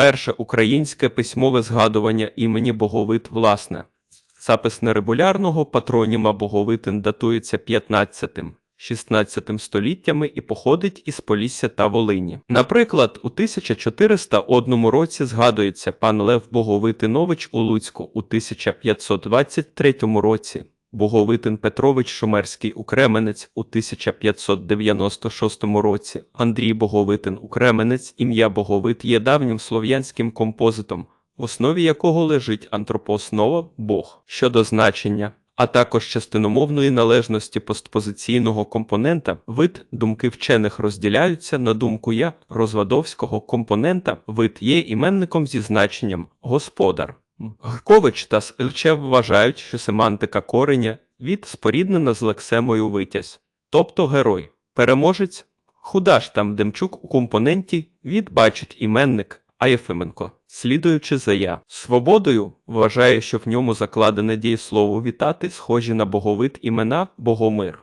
Перше українське письмове згадування імені Боговит власне. Запис нерегулярного патроніма Боговитин датується 15-16 століттями і походить із Полісся та Волині. Наприклад, у 1401 році згадується пан Лев Боговитинович у Луцьку у 1523 році. Боговитин Петрович Шумерський Укременець у 1596 році. Андрій Боговитин Укременець ім'я Боговит є давнім слов'янським композитом, в основі якого лежить антропооснова Бог щодо значення, а також частиномовної належності постпозиційного компонента. Вид думки вчених розділяються на думку я розвадовського компонента. Вид є іменником зі значенням господар. Гркович та Сильчев вважають, що семантика кореня від споріднена з лексемою витязь, тобто герой, переможець, худаш там Демчук у компоненті від бачить іменник, а Єфименко, слідуючи за я, свободою, вважає, що в ньому закладене дієслово вітати, схожі на боговит імена Богомир.